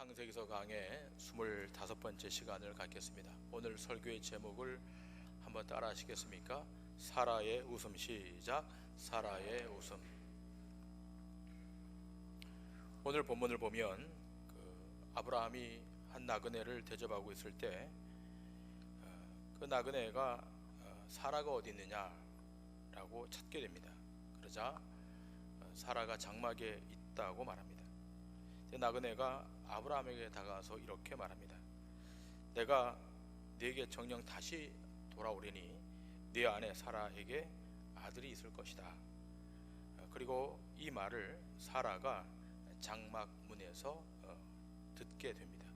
창세기서 강의 25번째 시간을 갖겠습니다. 오늘 설교의 제목을 한번 따라 하시겠습니까? 사라의 웃음 시작. 사라의 웃음. 오늘 본문을 보면 그 아브라함이 한 나그네를 대접하고 있을 때 그 나그네가 어, 사라가 어디 있느냐라고 찾게 됩니다. 그러자 어, 사라가 장막에 있다고 말합니다. 그 나그네가 아브라함에게 다가와서 이렇게 말합니다. 내가 네게 정령 다시 돌아오리니 네 안에 사라에게 아들이 있을 것이다. 어, 그리고 이 말을 사라가 장막 문에서 어, 듣게 됩니다.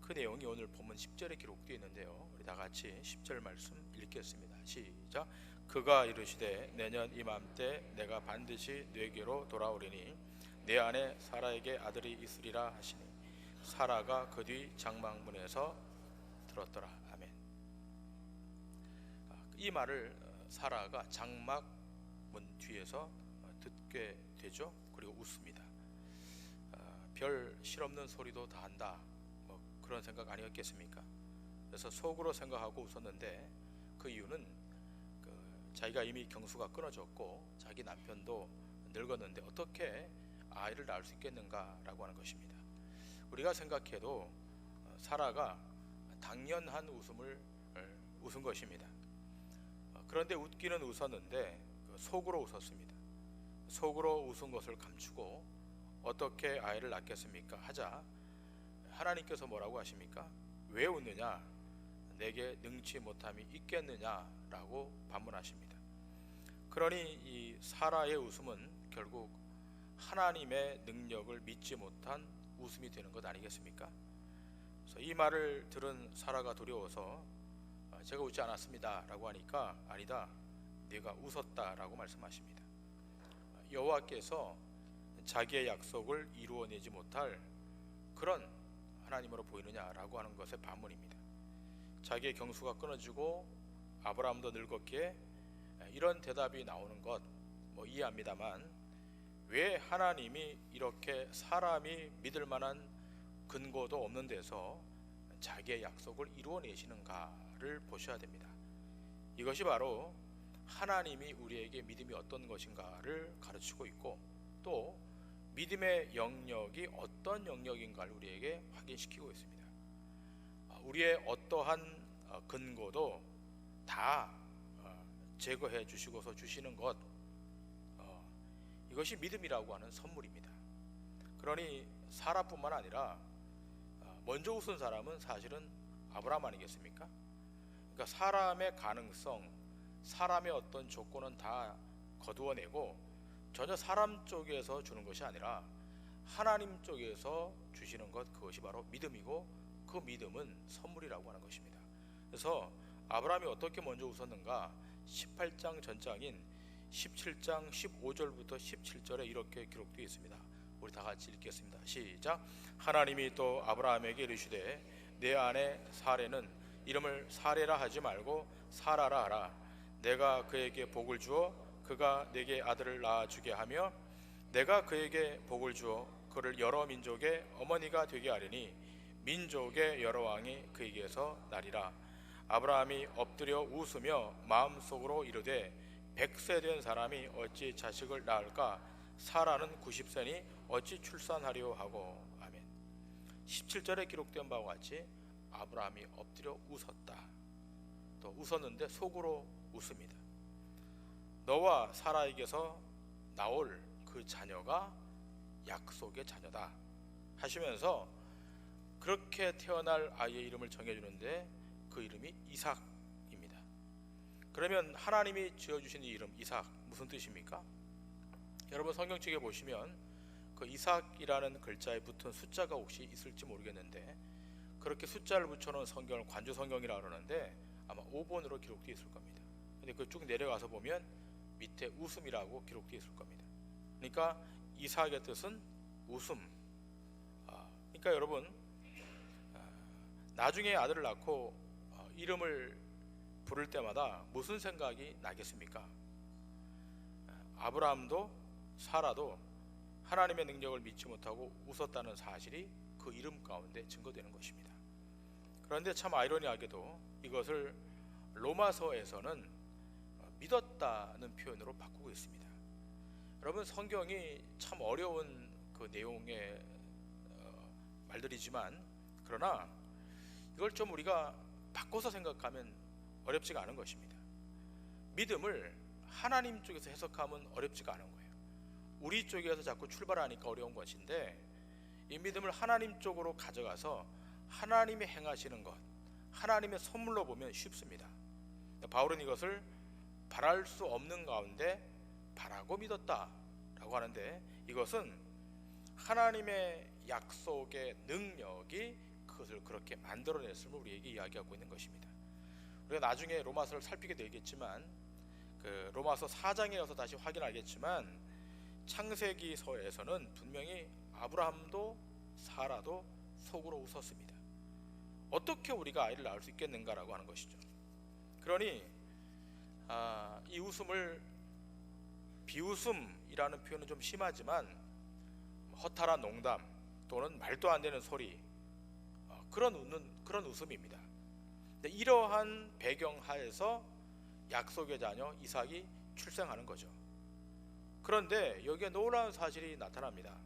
그 내용이 오늘 본문 10절에 기록되어 있는데요. 우리 다 같이 10절 말씀 읽겠습니다. 시작. 그가 이르시되 내년 이맘때 내가 반드시 네게로 돌아오리니 내 안에 사라에게 아들이 있으리라 하시니 사라가 그 뒤 장막문에서 들었더라. 아멘. 아, 이 말을 어, 사라가 장막문 뒤에서 어, 듣게 되죠. 그리고 웃습니다. 아, 별 실없는 소리도 다 한다. 뭐 그런 생각 아니었겠습니까? 그래서 속으로 생각하고 웃었는데 그 이유는 그 자기가 이미 경수가 끊어졌고 자기 남편도 늙었는데 어떻게 아이를 낳을 수 있겠는가라고 하는 것입니다. 우리가 생각해도 어, 사라가 당연한 웃음을 어, 웃은 것입니다. 어, 그런데 웃기는 웃었는데 그 속으로 웃었습니다. 속으로 웃은 것을 감추고 어떻게 아이를 낳겠습니까? 하자 하나님께서 뭐라고 하십니까? 왜 웃느냐? 내게 능치 못함이 있겠느냐라고 반문하십니다. 그러니 이 사라의 웃음은 결국 하나님의 능력을 믿지 못한 웃음이 되는 것 아니겠습니까? 그래서 이 말을 들은 사라가 두려워서 아, 제가 웃지 않았습니다라고 하니까 아니다, 네가 웃었다라고 말씀하십니다. 여호와께서 자기의 약속을 이루어내지 못할 그런 하나님으로 보이느냐라고 하는 것의 반문입니다. 자기의 경수가 끊어지고 아브라함도 늙었기에 이런 대답이 나오는 것 뭐 이해합니다만 왜 하나님이 이렇게 사람이 믿을 만한 근거도 없는 데서 자기의 약속을 이루어내시는가를 보셔야 됩니다. 이것이 바로 하나님이 우리에게 믿음이 어떤 것인가를 가르치고 있고 또 믿음의 영역이 어떤 영역인가를 우리에게 확인시키고 있습니다. 아, 우리의 어떠한 어, 근거도 다 어, 제거해 주시고서 주시는 것 어, 이것이 믿음이라고 하는 선물입니다. 그러니 사라뿐만 아니라 먼저 웃은 사람은 사실은 아브라함 아니겠습니까? 그러니까 사람의 가능성, 사람의 어떤 조건은 다 거두어내고 전혀 사람 쪽에서 주는 것이 아니라 하나님 쪽에서 주시는 것 그것이 바로 믿음이고 그 믿음은 선물이라고 하는 것입니다. 그래서 아브라함이 어떻게 먼저 웃었는가? 18장 전장인 17장 15절부터 17절에 이렇게 기록되어 있습니다. 우리 다 같이 읽겠습니다. 시작. 하나님이 또 아브라함에게 이르시되 내 안에 사례는 이름을 사례라 하지 말고 사라라 하라. 내가 그에게 복을 주어 그가 내게 아들을 낳아 주게 하며 내가 그에게 복을 주어 그를 여러 민족의 어머니가 되게 하리니 민족의 여러 왕이 그에게서 나리라. 아브라함이 엎드려 웃으며 마음속으로 이르되 백세 된 사람이 어찌 자식을 낳을까? 사라는 90세니 어찌 출산하려 하고 아멘. 17절에 기록된 바와 같이 아브라함이 엎드려 웃었다. 또 웃었는데 속으로 웃습니다. 너와 사라에게서 나올 그 자녀가 약속의 자녀다. 하시면서 그렇게 태어날 아이의 이름을 정해주는데 그 이름이 이삭입니다. 그러면 하나님이 지어주신 이 이름 이삭 무슨 뜻입니까? 여러분 성경책에 보시면 그 이삭이라는 글자에 붙은 숫자가 혹시 있을지 모르겠는데 그렇게 숫자를 붙여놓은 성경을 관주 성경이라 그러는데 아마 5번으로 기록되어 있을 겁니다. 근데 그 쭉 내려가서 보면 밑에 웃음이라고 기록되어 있을 겁니다. 그러니까 이삭의 뜻은 웃음. 아, 그러니까 여러분 아, 나중에 아들을 낳고 어, 이름을 부를 때마다 무슨 생각이 나겠습니까? 아, 아브라함도 사라도 하나님의 능력을 믿지 못하고 웃었다는 사실이 그 이름 가운데 증거되는 것입니다. 그런데 참 아이러니하게도 이것을 로마서에서는 어, 믿었다는 표현으로 바꾸고 있습니다. 여러분 성경이 참 어려운 그 내용의 어, 말들이지만 그러나 이걸 좀 우리가 바꿔서 생각하면 어렵지가 않은 것입니다. 믿음을 하나님 쪽에서 해석하면 어렵지가 않은 거예요. 우리 쪽에서 자꾸 출발하니까 어려운 것인데 이 믿음을 하나님 쪽으로 가져가서 하나님이 행하시는 것, 하나님의 선물로 보면 쉽습니다. 바울은 이것을 바랄 수 없는 가운데 바라고 믿었다라고 하는데 이것은 하나님의 약속의 능력이 그것을 그렇게 만들어냈음을 우리에게 이야기하고 있는 것입니다. 우리가 나중에 로마서를 살피게 되겠지만 그 로마서 4장에 가서 다시 확인하겠지만 창세기서에서는 분명히 아브라함도 사라도 속으로 웃었습니다. 어떻게 우리가 아이를 낳을 수 있겠는가라고 하는 것이죠. 그러니 아, 이 웃음을 비웃음이라는 표현은 좀 심하지만 허탈한 농담 또는 말도 안 되는 소리 어, 그런 웃는 그런 웃음입니다. 근데 이러한 배경 하에서 약속의 자녀 이삭이 출생하는 거죠. 그런데 여기에 놀라운 사실이 나타납니다.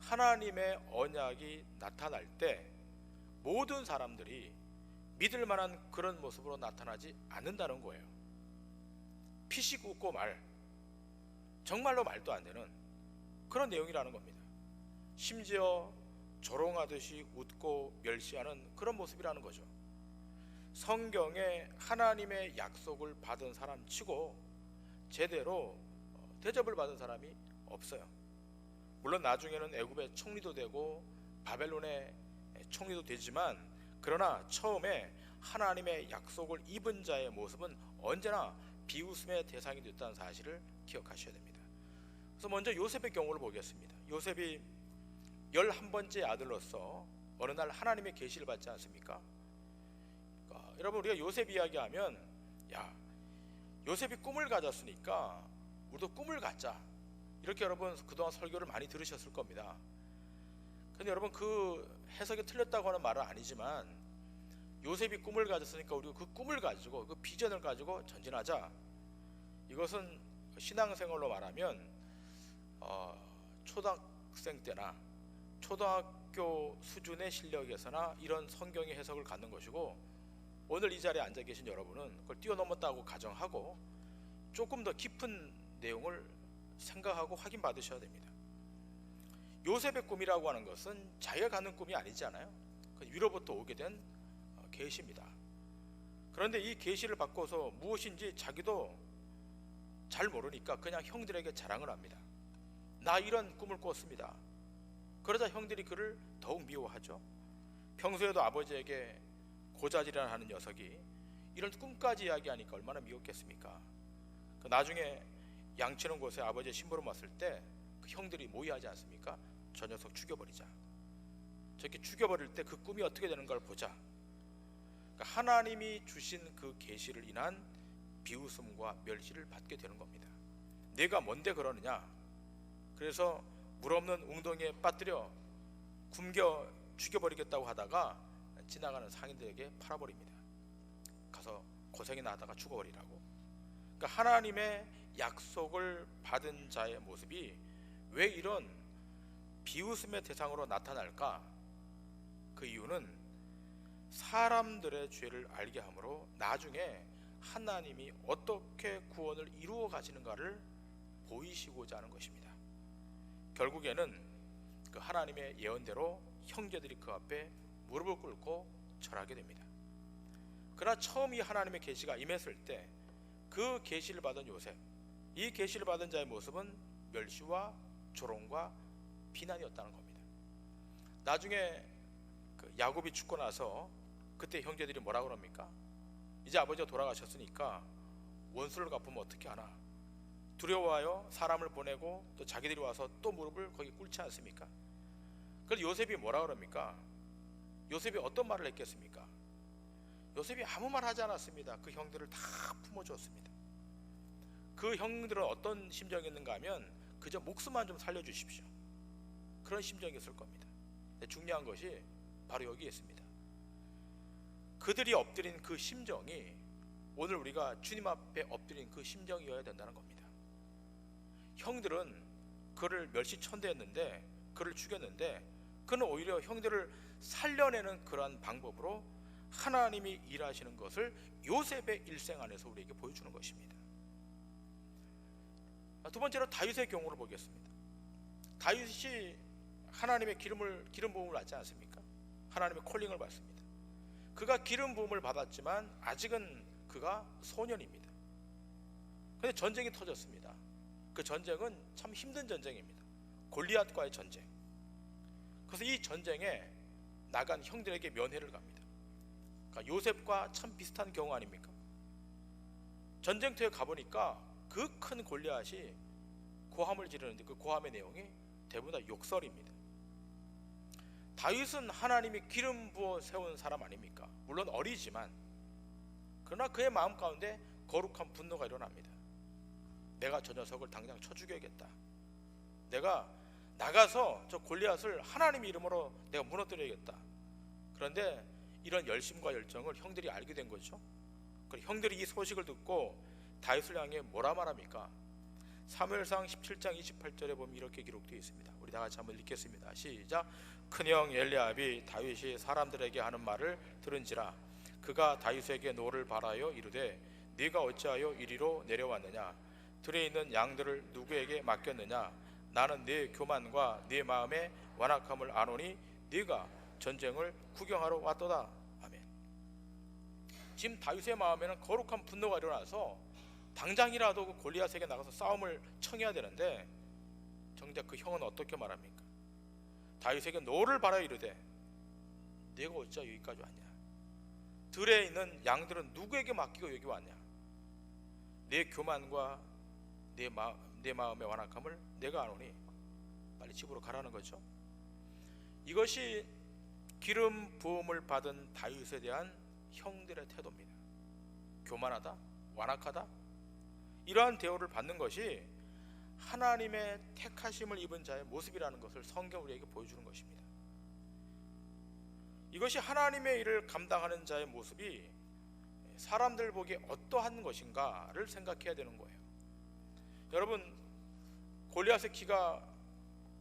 하나님의 언약이 나타날 때 모든 사람들이 믿을 만한 그런 모습으로 나타나지 않는다는 거예요. 피식 웃고 말, 정말로 말도 안 되는 그런 내용이라는 겁니다. 심지어 조롱하듯이 웃고 멸시하는 그런 모습이라는 거죠. 성경에 하나님의 약속을 받은 사람 치고 제대로 어, 대접을 받은 사람이 없어요. 물론 나중에는 애굽의 총리도 되고 바벨론의 총리도 되지만 그러나 처음에 하나님의 약속을 입은 자의 모습은 언제나 비웃음의 대상이 됐다는 사실을 기억하셔야 됩니다. 그래서 먼저 요셉의 경우를 보겠습니다. 요셉이 열한 번째 아들로서 어느 날 하나님의 계시를 받지 않습니까? 여러분 우리가 요셉 이야기하면 야 요셉이 꿈을 가졌으니까 우리도 꿈을 갖자 이렇게 여러분 그동안 설교를 많이 들으셨을 겁니다. 근데 여러분 그 해석이 틀렸다고 하는 말은 아니지만 요셉이 꿈을 가졌으니까 우리가 그 꿈을 가지고 그 비전을 가지고 전진하자. 이것은 신앙생활로 말하면 어, 초등학생 때나 초등학교 수준의 실력에서나 이런 성경의 해석을 갖는 것이고 오늘 이 자리에 앉아 계신 여러분은 그걸 뛰어넘었다고 가정하고 조금 더 깊은 내용을 생각하고 확인 받으셔야 됩니다. 요셉의 꿈이라고 하는 것은 자기가 갖는 꿈이 아니잖아요. 그 위로부터 오게 된 어, 계시입니다. 그런데 이 계시를 바꿔서 무엇인지 자기도 잘 모르니까 그냥 형들에게 자랑을 합니다. 나 이런 꿈을 꿨습니다. 그러자 형들이 그를 더욱 미워하죠. 평소에도 아버지에게 고자질을 하는 녀석이 이런 꿈까지 이야기하니까 얼마나 미웠겠습니까? 그 나중에 양치는 곳에 아버지의 심부름 왔을 때 그 형들이 모의하지 않습니까? 저 녀석 죽여버리자. 저렇게 죽여버릴 때 그 꿈이 어떻게 되는 걸 보자. 그러니까 하나님이 주신 그 계시를 인한 비웃음과 멸시를 받게 되는 겁니다. 내가 뭔데 그러느냐? 그래서 물 없는 웅덩이에 빠뜨려 굶겨 죽여버리겠다고 하다가 지나가는 상인들에게 팔아버립니다. 가서 고생이나 하다가 죽어버리라고. 그러니까 하나님의 약속을 받은 자의 모습이 왜 이런 비웃음의 대상으로 나타날까? 그 이유는 사람들의 죄를 알게 함으로 나중에 하나님이 어떻게 구원을 이루어 가시는가를 보이시고자 하는 것입니다. 결국에는 그 하나님의 예언대로 형제들이 그 앞에 무릎을 꿇고 절하게 됩니다. 그러나 처음 이 하나님의 계시가 임했을 때 그 계시를 받은 요셉, 이 계시를 받은 자의 모습은 멸시와 조롱과 비난이었다는 겁니다. 나중에 그 야곱이 죽고 나서 그때 형제들이 뭐라 그럽니까? 이제 아버지가 돌아가셨으니까 원수를 갚으면 어떻게 하나? 두려워하여 사람을 보내고 또 자기들이 와서 또 무릎을 거기 꿇지 않습니까? 그걸 요셉이 뭐라 그럽니까? 요셉이 어떤 말을 했겠습니까? 요셉이 아무 말 하지 않았습니다. 그 형들을 다 품어주었습니다. 그 형들은 어떤 심정이었는가 하면 그저 목숨만 좀 살려주십시오. 그런 심정이었을 겁니다. 중요한 것이 바로 여기에 있습니다. 그들이 엎드린 그 심정이 오늘 우리가 주님 앞에 엎드린 그 심정이어야 된다는 겁니다. 형들은 그를 멸시천대했는데 그를 죽였는데 그는 오히려 형들을 살려내는 그러한 방법으로 하나님이 일하시는 것을 요셉의 일생 안에서 우리에게 보여주는 것입니다. 두 번째로 다윗의 경우를 보겠습니다. 다윗이 하나님의 기름을 기름 부음을 받지 않습니까? 하나님의 콜링을 받습니다. 그가 기름 부음을 받았지만 아직은 그가 소년입니다. 근데 전쟁이 터졌습니다. 그 전쟁은 참 힘든 전쟁입니다. 골리앗과의 전쟁. 그래서 이 전쟁에 나간 형들에게 면회를 갑니다. 그러니까 요셉과 참 비슷한 경우 아닙니까? 전쟁터에 가보니까 그 큰 골리앗이 고함을 지르는데 그 고함의 내용이 대부분 다 욕설입니다. 다윗은 하나님이 기름 부어 세운 사람 아닙니까? 물론 어리지만 그러나 그의 마음 가운데 거룩한 분노가 일어납니다. 내가 저 녀석을 당장 쳐 죽여야겠다. 내가 나가서 저 골리앗을 하나님 이름으로 내가 무너뜨려야겠다. 그런데 이런 열심과 열정을 형들이 알게 된 거죠. 그 형들이 이 소식을 듣고 다윗을 향해 뭐라 말합니까? 사무엘상 17장 28절에 보면 이렇게 기록되어 있습니다. 우리 다 같이 한번 읽겠습니다. 시작. 큰형 엘리압이 다윗이 사람들에게 하는 말을 들은지라 그가 다윗에게 노를 바라여 이르되 네가 어찌하여 이리로 내려왔느냐 들에 있는 양들을 누구에게 맡겼느냐 나는 네 교만과 네 마음의 완악함을 아노니 네가 전쟁을 구경하러 왔도다. 아멘. 지금 다윗의 마음에는 거룩한 분노가 일어나서 당장이라도 그 골리앗에게 나가서 싸움을 청해야 되는데 정작 그 형은 어떻게 말합니까? 다윗에게 노를 바라 이르되 네가 어찌 여기까지 왔냐? 들에 있는 양들은 누구에게 맡기고 여기 왔냐? 내 교만과 내, 마, 내 마음의 완악함을 내가 아노니 빨리 집으로 가라는 거죠 이것이 기름 부음을 받은 다윗에 대한 형들의 태도입니다 교만하다 완악하다 이러한 대우를 받는 것이 하나님의 택하심을 입은 자의 모습이라는 것을 성경 우리에게 보여주는 것입니다. 이것이 하나님의 일을 감당하는 자의 모습이 사람들 보기에 어떠한 것인가를 생각해야 되는 거예요. 여러분 골리앗의 키가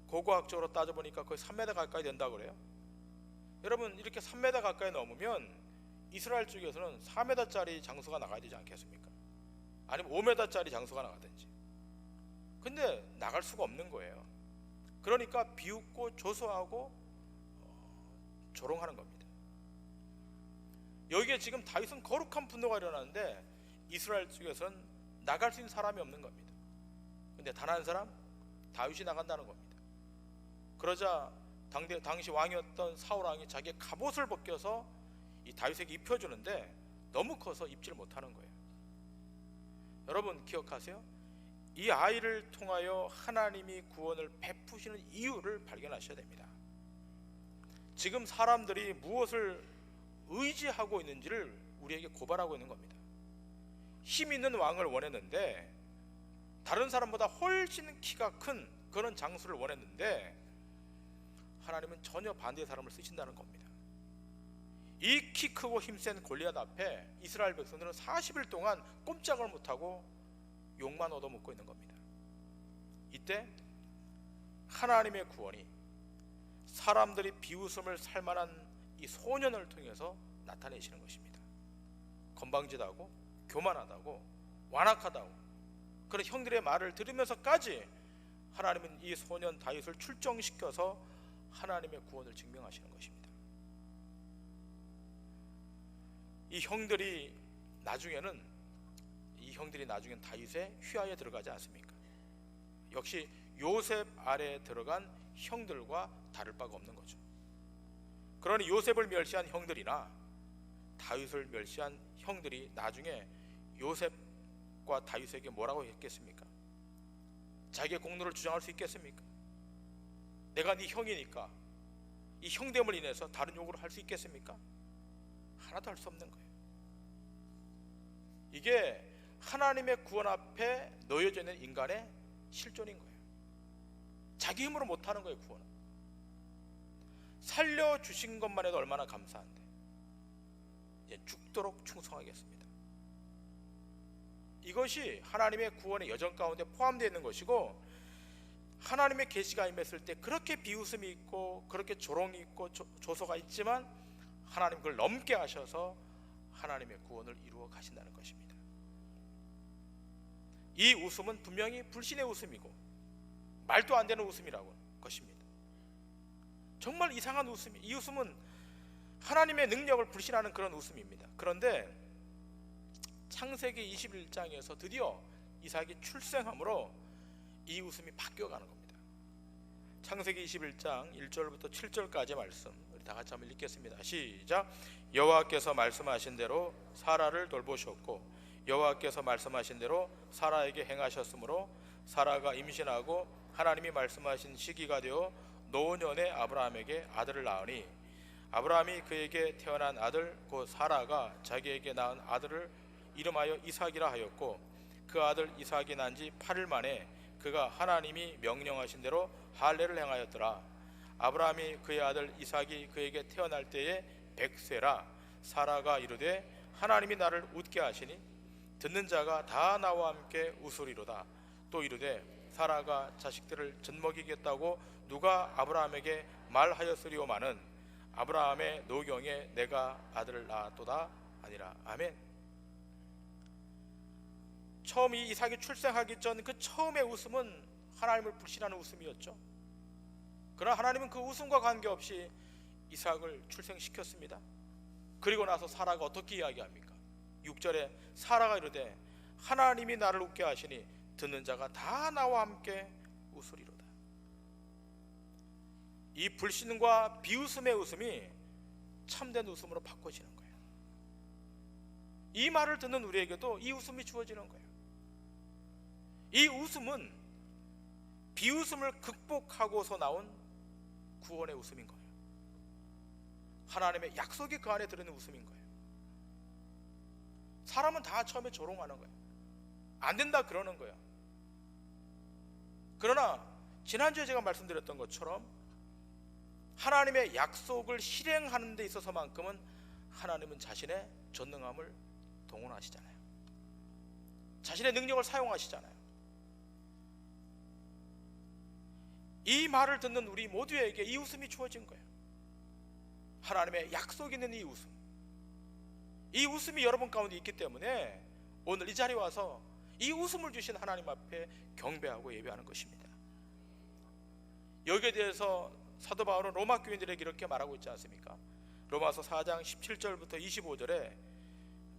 고고학적으로 따져보니까 거의 3m 가까이 된다 그래요. 여러분 이렇게 3m 가까이 넘으면 이스라엘 쪽에서는 4m짜리 장소가 나가야 되지 않겠습니까? 아니면 5m짜리 장소가 나가든지. 근데 나갈 수가 없는 거예요. 그러니까 비웃고 조소하고 어, 조롱하는 겁니다. 여기에 지금 다윗은 거룩한 분노가 일어나는데 이스라엘 쪽에서는 나갈 수 있는 사람이 없는 겁니다. 근데 단 한 사람 다윗이 나간다는 겁니다. 그러자 당대, 당시 왕이었던 사울 왕이 자기의 갑옷을 벗겨서 이 다윗에게 입혀주는데 너무 커서 입질 못하는 거예요. 여러분 기억하세요? 이 아이를 통하여 하나님이 구원을 베푸시는 이유를 발견하셔야 됩니다. 지금 사람들이 무엇을 의지하고 있는지를 우리에게 고발하고 있는 겁니다. 힘 있는 왕을 원했는데 다른 사람보다 훨씬 키가 큰 그런 장수를 원했는데 하나님은 전혀 반대의 사람을 쓰신다는 겁니다. 이 키 크고 힘센 골리앗 앞에 이스라엘 백성들은 40일 동안 꼼짝을 못하고 욕만 얻어먹고 있는 겁니다. 이때 하나님의 구원이 사람들이 비웃음을 살만한 이 소년을 통해서 나타내시는 것입니다. 건방지다고, 교만하다고, 완악하다고 그런 형들의 말을 들으면서까지 하나님은 이 소년 다윗을 출정시켜서 하나님의 구원을 증명하시는 것입니다. 이 형들이 나중에는 이 형들이 나중엔 다윗의 휘하에 들어가지 않습니까? 역시 요셉 아래에 들어간 형들과 다를 바가 없는 거죠. 그러니 요셉을 멸시한 형들이나 다윗을 멸시한 형들이 나중에 요셉 과 다윗에게 뭐라고 했겠습니까? 자기의 공로를 주장할 수 있겠습니까? 내가 네 형이니까 이 형됨을 인해서 다른 요구를 할 수 있겠습니까? 하나도 할 수 없는 거예요. 이게 하나님의 구원 앞에 놓여져 있는 인간의 실존인 거예요. 자기 힘으로 못 하는 거예요, 구원은. 살려 주신 것만 해도 얼마나 감사한데 죽도록 충성하겠습니다. 이것이 하나님의 구원의 여정 가운데 포함되어 있는 것이고 하나님의 계시가 임했을 때 그렇게 비웃음이 있고 그렇게 조롱이 있고 조, 조소가 있지만 하나님 그걸 넘게 하셔서 하나님의 구원을 이루어 가신다는 것입니다. 이 웃음은 분명히 불신의 웃음이고 말도 안 되는 웃음이라고 것입니다. 정말 이상한 웃음이 이 웃음은 하나님의 능력을 불신하는 그런 웃음입니다. 그런데 창세기 21장에서 드디어 이삭이 출생함으로 이 웃음이 바뀌어가는 겁니다. 창세기 21장 1절부터 7절까지 말씀 우리 다 같이 한번 읽겠습니다. 시작. 여호와께서 말씀하신 대로 사라를 돌보셨고 여호와께서 말씀하신 대로 사라에게 행하셨으므로 사라가 임신하고 하나님이 말씀하신 시기가 되어 노년의 아브라함에게 아들을 낳으니 아브라함이 그에게 태어난 아들 곧 사라가 자기에게 낳은 아들을 이름하여 이삭이라 하였고 그 아들 이삭이 난 지 8일 만에 그가 하나님이 명령하신 대로 할례를 행하였더라. 아브라함이 그의 아들 이삭이 그에게 태어날 때에 백세라 사라가 이르되 하나님이 나를 웃게 하시니 듣는 자가 다 나와 함께 웃으리로다. 또 이르되 사라가 자식들을 젖먹이겠다고 누가 아브라함에게 말하였으리오마는 아브라함의 노경에 내가 아들을 낳았도다 아니라. 아멘. 처음 이 이삭이 출생하기 전 그 처음의 웃음은 하나님을 불신하는 웃음이었죠. 그러나 하나님은 그 웃음과 관계없이 이삭을 출생시켰습니다. 그리고 나서 사라가 어떻게 이야기합니까? 6절에 사라가 이르되 하나님이 나를 웃게 하시니 듣는 자가 다 나와 함께 웃으리로다. 이 불신과 비웃음의 웃음이 참된 웃음으로 바꿔지는 거예요. 이 말을 듣는 우리에게도 이 웃음이 주어지는 거예요. 이 웃음은 비웃음을 극복하고서 나온 구원의 웃음인 거예요. 하나님의 약속이 그 안에 들어있는 웃음인 거예요. 사람은 다 처음에 조롱하는 거예요. 안 된다 그러는 거예요. 그러나 지난주에 제가 말씀드렸던 것처럼 하나님의 약속을 실행하는 데 있어서만큼은 하나님은 자신의 전능함을 동원하시잖아요. 자신의 능력을 사용하시잖아요. 이 말을 듣는 우리 모두에게 이 웃음이 주어진 거예요. 하나님의 약속 있는 이 웃음. 이 웃음이 여러분 가운데 있기 때문에 오늘 이 자리에 와서 이 웃음을 주신 하나님 앞에 경배하고 예배하는 것입니다. 여기에 대해서 사도 바울은 로마 교인들에게 이렇게 말하고 있지 않습니까? 로마서 4장 17절부터 25절에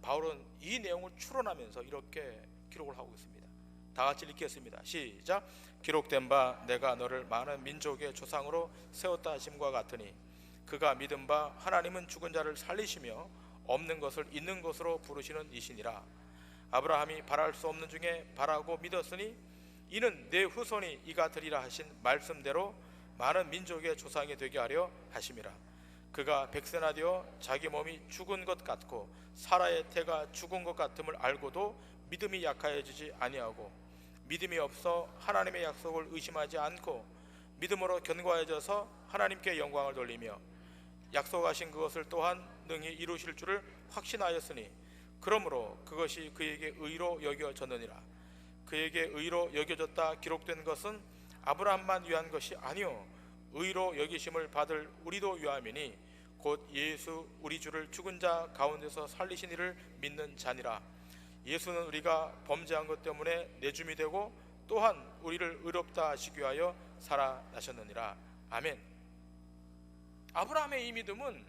바울은 이 내용을 추론하면서 이렇게 기록을 하고 있습니다. 다 같이 읽겠습니다. 시작. 기록된 바 내가 너를 많은 민족의 조상으로 세웠다 하심과 같으니 그가 믿은 바 하나님은 죽은 자를 살리시며 없는 것을 있는 것으로 부르시는 이시니라. 아브라함이 바랄 수 없는 중에 바라고 믿었으니 이는 내 후손이 이가 되리라 하신 말씀대로 많은 민족의 조상이 되게 하려 하심이라. 그가 백세나 되어 자기 몸이 죽은 것 같고 사라의 태가 죽은 것 같음을 알고도 믿음이 약하여지지 아니하고 믿음이 없어 하나님의 약속을 의심하지 않고 믿음으로 견고해져서 하나님께 영광을 돌리며 약속하신 그것을 또한 능히 이루실 줄을 확신하였으니 그러므로 그것이 그에게 의로 여겨졌느니라. 그에게 의로 여겨졌다 기록된 것은 아브라함만 위한 것이 아니요 의로 여기심을 받을 우리도 위함이니 곧 예수 우리 주를 죽은 자 가운데서 살리신 이를 믿는 자니라 예수는 우리가 범죄한 것 때문에 내줌이 되고 또한 우리를 의롭다 하시기 위하여 살아나셨느니라 아멘 아브라함의 이 믿음은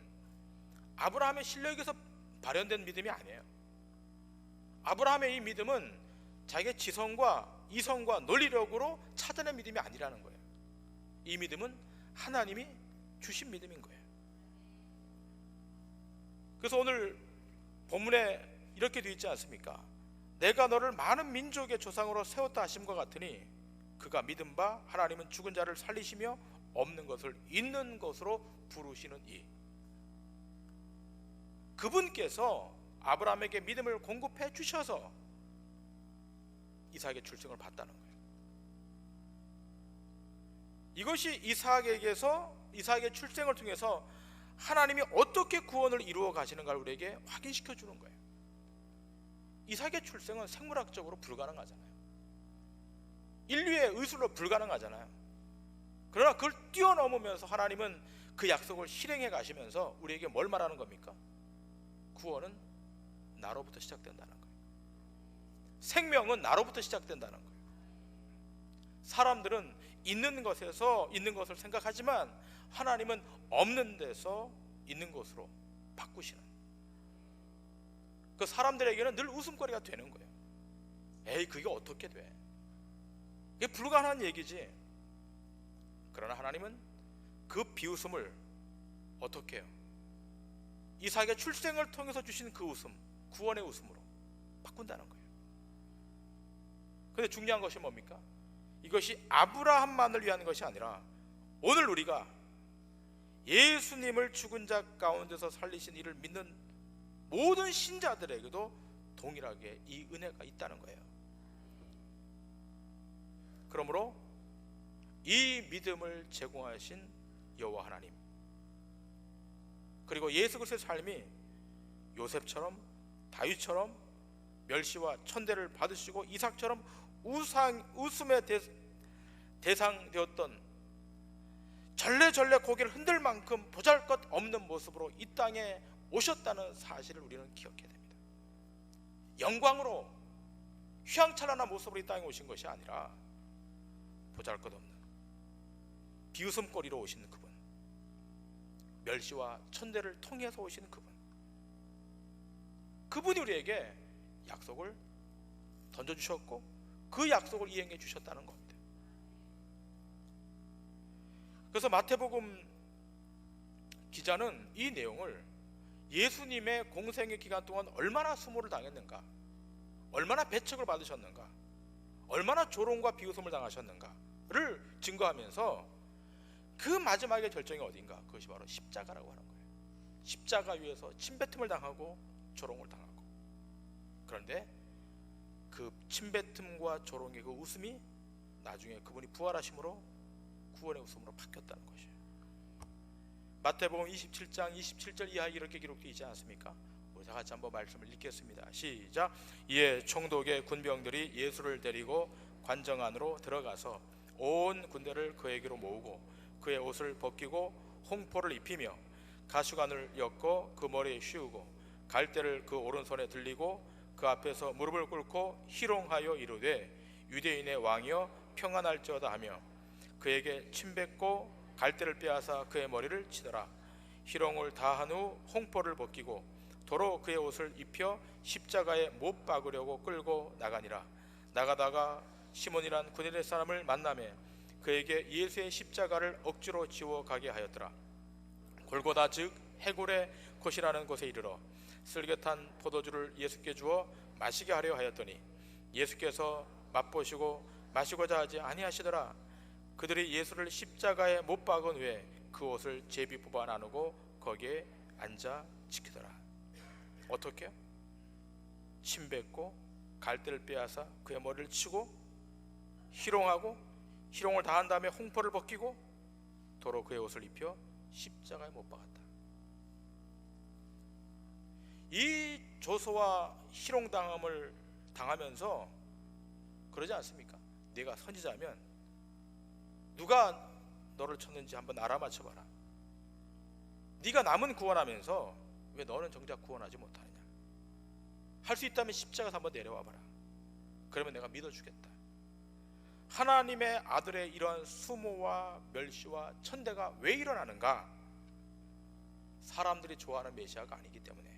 아브라함의 실력에서 발현된 믿음이 아니에요 아브라함의 이 믿음은 자기의 지성과 이성과 논리력으로 찾아낸 믿음이 아니라는 거예요. 이 믿음은 하나님이 주신 믿음인 거예요. 그래서 오늘 본문에 이렇게 되어 있지 않습니까? 내가 너를 많은 민족의 조상으로 세웠다 하심과 같으니 그가 믿은 바 하나님은 죽은 자를 살리시며 없는 것을 있는 것으로 부르시는 이 그분께서 아브라함에게 믿음을 공급해 주셔서 이삭의 출생을 봤다는 거예요. 이것이 이삭에게서 이삭의 출생을 통해서 하나님이 어떻게 구원을 이루어 가시는가를 우리에게 확인시켜 주는 거예요. 이삭의 출생은 생물학적으로 불가능하잖아요. 인류의 의술로 불가능하잖아요. 그러나 그걸 뛰어넘으면서 하나님은 그 약속을 실행해 가시면서 우리에게 뭘 말하는 겁니까? 구원은 나로부터 시작된다는 거예요. 생명은 나로부터 시작된다는 거예요. 사람들은 있는 것에서 있는 것을 생각하지만 하나님은 없는 데서 있는 것으로 바꾸시는. 그 사람들에게는 늘 웃음거리가 되는 거예요. 에이 그게 어떻게 돼? 이게 불가능한 얘기지. 그러나 하나님은 그 비웃음을 어떻게 해요? 이삭의 출생을 통해서 주신 그 웃음, 구원의 웃음으로 바꾼다는 거예요. 근데 중요한 것이 뭡니까? 이것이 아브라함만을 위한 것이 아니라 오늘 우리가 예수님을 죽은 자 가운데서 살리신 이를 믿는 모든 신자들에게도 동일하게 이 은혜가 있다는 거예요. 그러므로 이 믿음을 제공하신 여호와 하나님 그리고 예수 그리스도의 삶이 요셉처럼 다윗처럼 멸시와 천대를 받으시고 이삭처럼 우상 웃음의 대, 대상되었던 절레절레 고개를 흔들 만큼 보잘것 없는 모습으로 이 땅에 오셨다는 사실을 우리는 기억해야 됩니다. 영광으로 휘황찬란한 모습으로 이 땅에 오신 것이 아니라 보잘것없는 비웃음거리로 오시는 그분 멸시와 천대를 통해서 오시는 그분 그분이 우리에게 약속을 던져 주셨고 그 약속을 이행해 주셨다는 겁니다 그래서 마태복음 기자는 이 내용을 예수님의 공생의 기간 동안 얼마나 수모를 당했는가? 얼마나 배척을 받으셨는가? 얼마나 조롱과 비웃음을 당하셨는가를 증거하면서 그 마지막의 결정이 어딘가? 그것이 바로 십자가라고 하는 거예요. 십자가 위에서 침뱉음을 당하고 조롱을 당하고. 그런데 그 침뱉음과 조롱의 그 웃음이 나중에 그분이 부활하심으로 구원의 웃음으로 바뀌었다는 것이에요 마태복음 27장 27절 이하 이렇게 기록되어 있지 않습니까? 우리 다 같이 한번 말씀을 읽겠습니다 시작 이에 총독의 군병들이 예수를 데리고 관정 안으로 들어가서 온 군대를 그에게로 모으고 그의 옷을 벗기고 홍포를 입히며 가시관을 엮어 그 머리에 씌우고 갈대를 그 오른손에 들리고 그 앞에서 무릎을 꿇고 희롱하여 이르되 유대인의 왕이여 평안할지어다 하며 그에게 침뱉고 갈대를 빼앗아 그의 머리를 치더라 희롱을 다한 후 홍포를 벗기고 도로 그의 옷을 입혀 십자가에 못 박으려고 끌고 나가니라 나가다가 시몬이란 군인의 사람을 만나매 그에게 예수의 십자가를 억지로 지워 가게 하였더라. 골고다 즉 해골의 곳이라는 곳에 이르러 쓸개탄 포도주를 예수께 주어 마시게 하려 하였더니 예수께서 맛보시고 마시고자 하지 아니하시더라. 그들이 예수를 십자가에 못 박은 후에 그 옷을 제비 뽑아 나누고 거기에 앉아 지키더라. 어떻게? 침 뱉고 갈대를 빼앗아 그의 머리를 치고 희롱하고 희롱을 다한 다음에 홍포를 벗기고 도로 그의 옷을 입혀 십자가에 못 박았다. 이 조소와 희롱 당함을 당하면서 그러지 않습니까? 네가 선지자면 누가 너를 쳤는지 한번 알아맞혀 봐라. 네가 남은 구원하면서 왜 너는 정작 구원하지 못하느냐? 할 수 있다면 십자가에서 한번 내려와 봐라. 그러면 내가 믿어주겠다. 하나님의 아들의 이러한 수모와 멸시와 천대가 왜 일어나는가? 사람들이 좋아하는 메시아가 아니기 때문에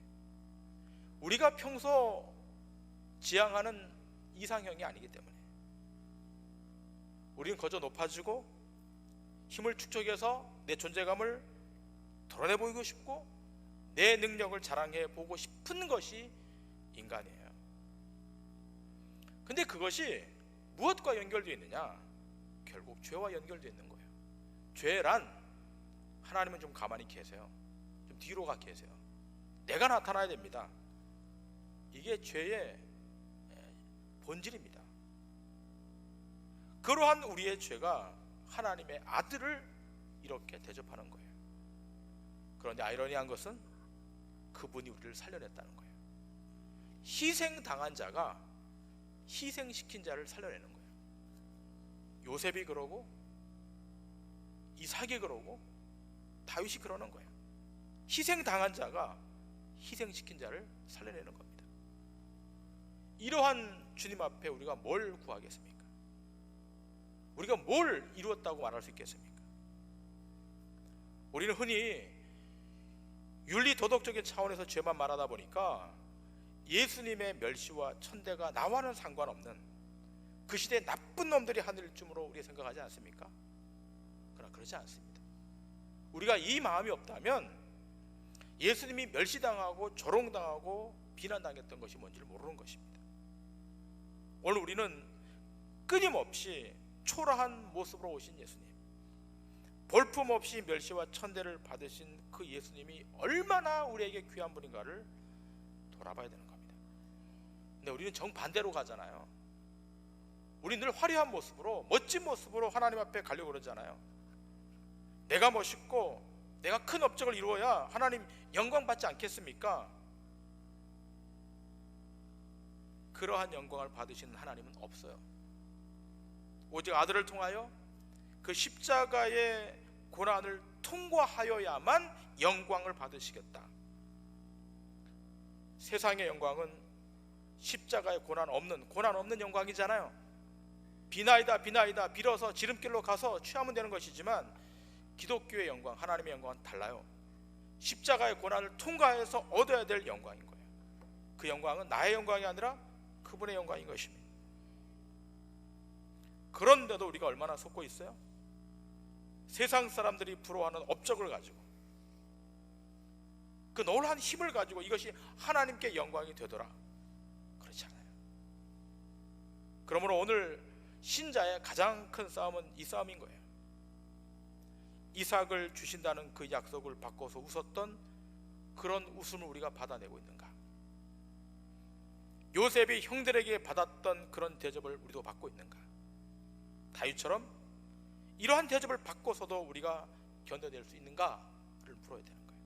우리가 평소 지향하는 이상형이 아니기 때문에 우리는 거저 높아지고 힘을 축적해서 내 존재감을 드러내 보이고 싶고 내 능력을 자랑해 보고 싶은 것이 인간이에요. 근데 그것이 무엇과 연결되어 있느냐? 결국 죄와 연결되어 있는 거예요. 죄란 하나님은 좀 가만히 계세요. 좀 뒤로 가 계세요. 내가 나타나야 됩니다. 이게 죄의 본질입니다. 그러한 우리의 죄가 하나님의 아들을 이렇게 대접하는 거예요. 그런데 아이러니한 것은 그분이 우리를 살려냈다는 거예요. 희생 당한 자가 희생시킨 자를 살려내는 거예요. 요셉이 그러고 이삭이 그러고 다윗이 그러는 거예요. 희생 당한 자가 희생시킨 자를 살려내는 겁니다. 이러한 주님 앞에 우리가 뭘 구하겠습니까? 우리가 뭘 이루었다고 말할 수 있겠습니까? 우리는 흔히 윤리 도덕적인 차원에서 죄만 말하다 보니까 예수님의 멸시와 천대가 나와는 상관없는 그 시대의 나쁜 놈들이 하늘 쯤으로 우리 생각하지 않습니까? 그러나 그렇지 않습니다. 우리가 이 마음이 없다면 예수님이 멸시당하고 조롱당하고 비난당했던 것이 뭔지를 모르는 것입니다. 오늘 우리는 끊임없이 초라한 모습으로 오신 예수님, 볼품없이 멸시와 천대를 받으신 그 예수님이 얼마나 우리에게 귀한 분인가를 돌아봐야 되는 겁니다. 근데 우리는 정반대로 가잖아요. 우리 늘 화려한 모습으로 멋진 모습으로 하나님 앞에 가려고 그러잖아요. 내가 멋있고 내가 큰 업적을 이루어야 하나님 영광 받지 않겠습니까? 그러한 영광을 받으시는 하나님은 없어요. 오직 아들을 통하여 그 십자가의 고난을 통과하여야만 영광을 받으시겠다. 세상의 영광은 십자가의 고난 없는 고난 없는 영광이잖아요. 비나이다 비나이다 빌어서 지름길로 가서 취하면 되는 것이지만 기독교의 영광, 하나님의 영광은 달라요. 십자가의 고난을 통과해서 얻어야 될 영광인 거예요. 그 영광은 나의 영광이 아니라 그분의 영광인 것입니다. 그런데도 우리가 얼마나 속고 있어요? 세상 사람들이 부러워하는 업적을 가지고 그 놀란 힘을 가지고 이것이 하나님께 영광이 되더라. 그렇지 않아요. 그러므로 오늘 신자의 가장 큰 싸움은 이 싸움인 거예요. 이삭을 주신다는 그 약속을 바꿔서 웃었던 그런 웃음을 우리가 받아내고 있는가? 요셉이 형들에게 받았던 그런 대접을 우리도 받고 있는가? 다윗처럼 이러한 대접을 받고서도 우리가 견뎌낼 수 있는가를 물어야 되는 거예요.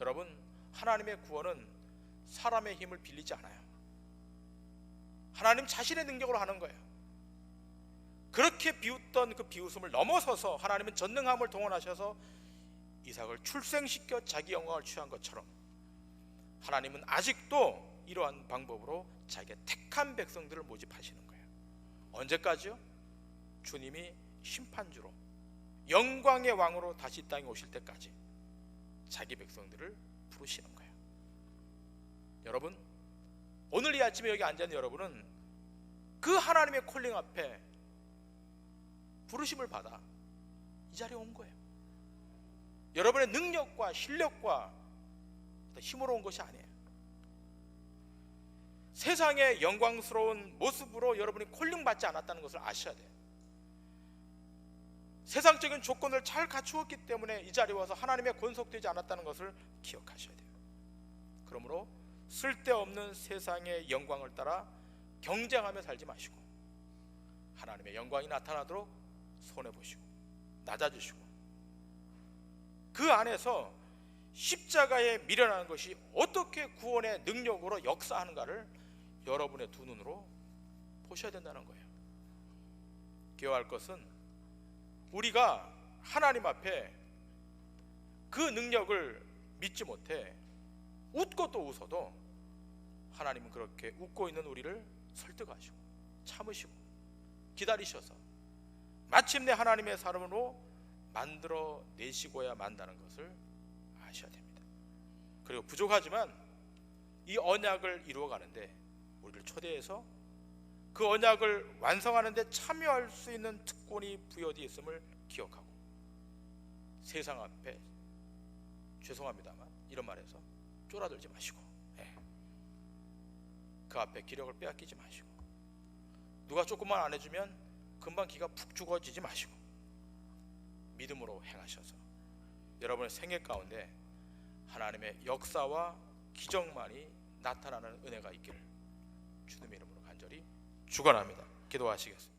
여러분, 하나님의 구원은 사람의 힘을 빌리지 않아요. 하나님 자신의 능력으로 하는 거예요. 그렇게 비웃던 그 비웃음을 넘어서서 하나님은 전능함을 동원하셔서 이삭을 출생시켜 자기 영광을 취한 것처럼 하나님은 아직도 이러한 방법으로 자기의 택한 백성들을 모집하시는. 언제까지요? 주님이 심판주로 영광의 왕으로 다시 이 땅에 오실 때까지 자기 백성들을 부르시는 거예요. 여러분, 오늘 이 아침에 여기 앉아 있는 여러분은 그 하나님의 콜링 앞에 부르심을 받아 이 자리에 온 거예요. 여러분의 능력과 실력과 힘으로 온 것이 아니에요. 세상의 영광스러운 모습으로 여러분이 콜링 받지 않았다는 것을 아셔야 돼요. 세상적인 조건을 잘 갖추었기 때문에 이 자리에 와서 하나님의 권속되지 않았다는 것을 기억하셔야 돼요. 그러므로 쓸데없는 세상의 영광을 따라 경쟁하며 살지 마시고 하나님의 영광이 나타나도록 손해 보시고 낮아지시고 그 안에서 십자가에 미련하는 것이 어떻게 구원의 능력으로 역사하는가를 여러분의 두 눈으로 보셔야 된다는 거예요. 기억할 것은 우리가 하나님 앞에 그 능력을 믿지 못해 웃고 또 웃어도 하나님은 그렇게 웃고 있는 우리를 설득하시고 참으시고 기다리셔서 마침내 하나님의 사람으로 만들어 내시고야 만다는 것을 아셔야 됩니다. 그리고 부족하지만 이 언약을 이루어 가는데 우리를 초대해서 그 언약을 완성하는 데 참여할 수 있는 특권이 부여되어 있음을 기억하고 세상 앞에 죄송합니다만 이런 말해서 쫄아들지 마시고 예. 그 앞에 기력을 빼앗기지 마시고 누가 조금만 안 해주면 금방 기가 푹 죽어지지 마시고 믿음으로 행하셔서 여러분의 생애 가운데 하나님의 역사와 기적만이 나타나는 은혜가 있기를 주님의 이름으로 간절히 축원합니다. 기도하시겠습니다.